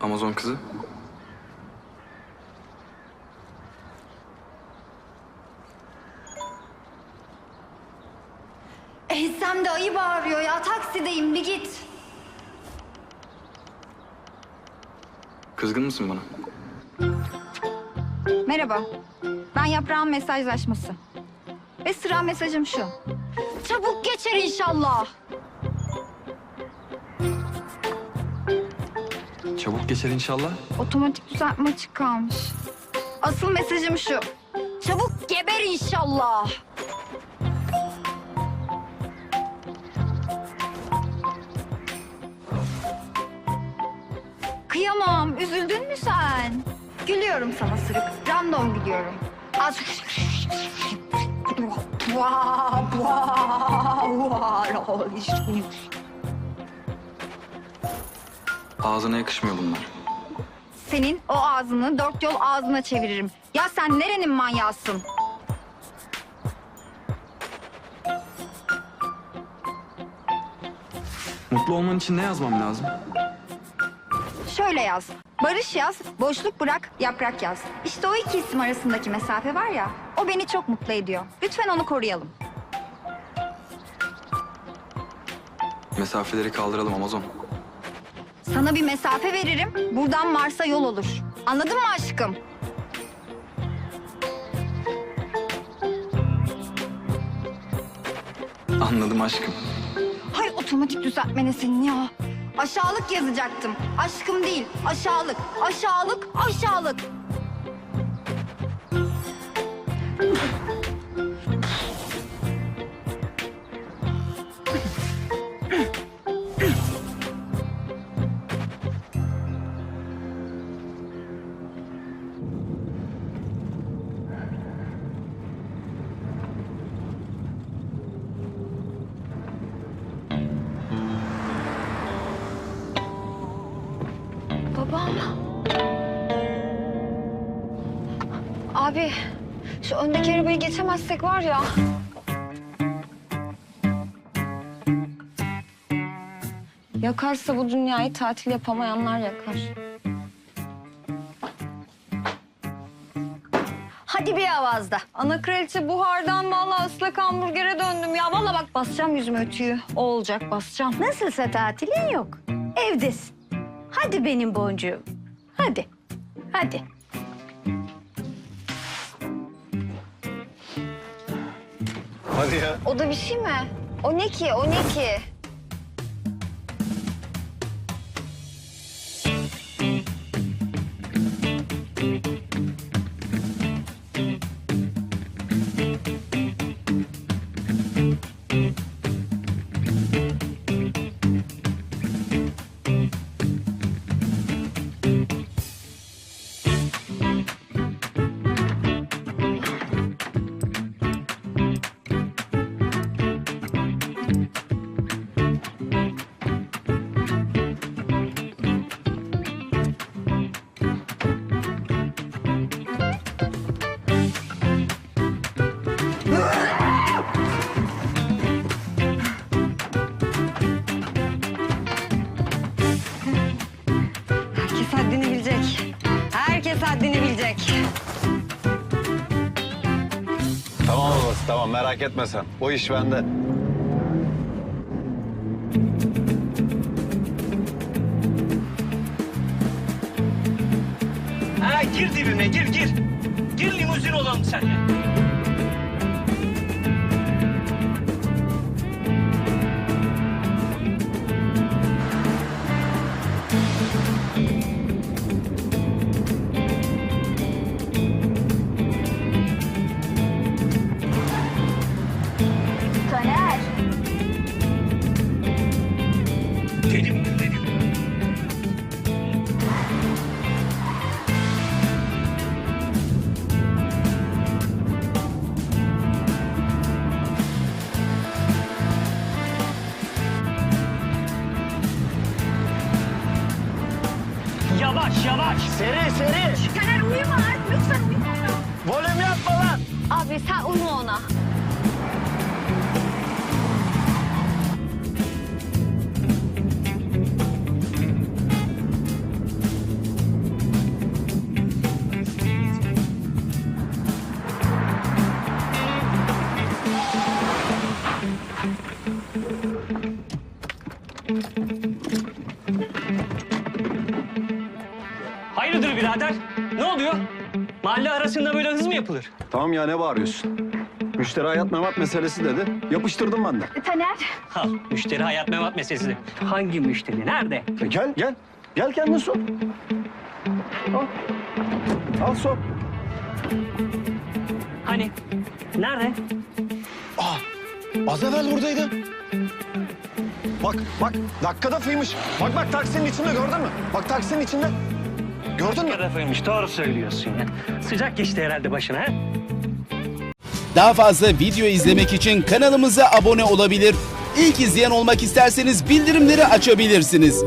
Amazon kızı. Ehsem de ayı bağırıyor ya. Taksideyim bir git. Kızgın mısın bana? Merhaba. Ben Yaprağın mesajlaşması. Ve sıra mesajım şu. Çabuk geçer inşallah. Çabuk geçer inşallah. Otomatik düzeltme açık kalmış. Asıl mesajım şu. Çabuk geber inşallah. Kıyamam. Üzüldün mü sen? Gülüyorum sana sırık. Random gülüyorum. Az... Vaa, vaa, vaa. Ağzına yakışmıyor bunlar. Senin o ağzını dört yol ağzına çeviririm. Ya sen nerenin manyağısın? Mutlu olman için ne yazmam lazım? Şöyle yaz. Barış yaz, boşluk bırak, yaprak yaz. İşte o iki isim arasındaki mesafe var ya, o beni çok mutlu ediyor. Lütfen onu koruyalım. Mesafeleri kaldıralım Amazon. Sana bir mesafe veririm, buradan Mars'a yol olur. Anladın mı aşkım? Anladım aşkım. Hay otomatik düzeltmene senin ya. Aşağılık yazacaktım. Aşkım değil, aşağılık. Aşağılık, aşağılık. Abi, şu öndeki arabayı geçemezsek var ya. Yakarsa bu dünyayı tatil yapamayanlar yakar. Hadi bir avazda. Ana kraliçe buhardan vallahi ıslak hamburgere döndüm ya. Vallahi bak basacağım yüzüme ötüyü. O olacak basacağım. Nasılsa tatilin yok. Evdesin. Hadi benim boncuğum. Hadi. Hadi. Hadi ya. O da bir şey mi? O ne ki? O ne ki? Tamam merak etme sen. O iş bende. Ha gir dibime gir gir. Gir limuzin olalım seninle. Dedim. Yavaş yavaş. Seri seri. Taner uyuma artık. Lütfen uyuma. Volüm yapma lan. Abi sen uyuma ona. Hayırdır birader? Ne oluyor? Mahalle arasında böyle hız mı yapılır? Tamam ya ne bağırıyorsun? Müşteri hayat memat meselesi dedi. Yapıştırdım ben de. Taner. Ha, müşteri hayat memat meselesi. Hangi müşteri? Nerede? E gel gel. Gel kendin sor. Al. Al sor. Hani? Nerede? Aa, az evvel buradaydı. Bak bak dakikada fıymış. Bak bak taksinin içinde gördün mü? Bak taksinin içinde. Gördün mü? Tarafıymış. Doğru söylüyorsun ya. Sıcak geçti herhalde başına ha? Daha fazla video izlemek için kanalımıza abone olabilir. İlk izleyen olmak isterseniz bildirimleri açabilirsiniz.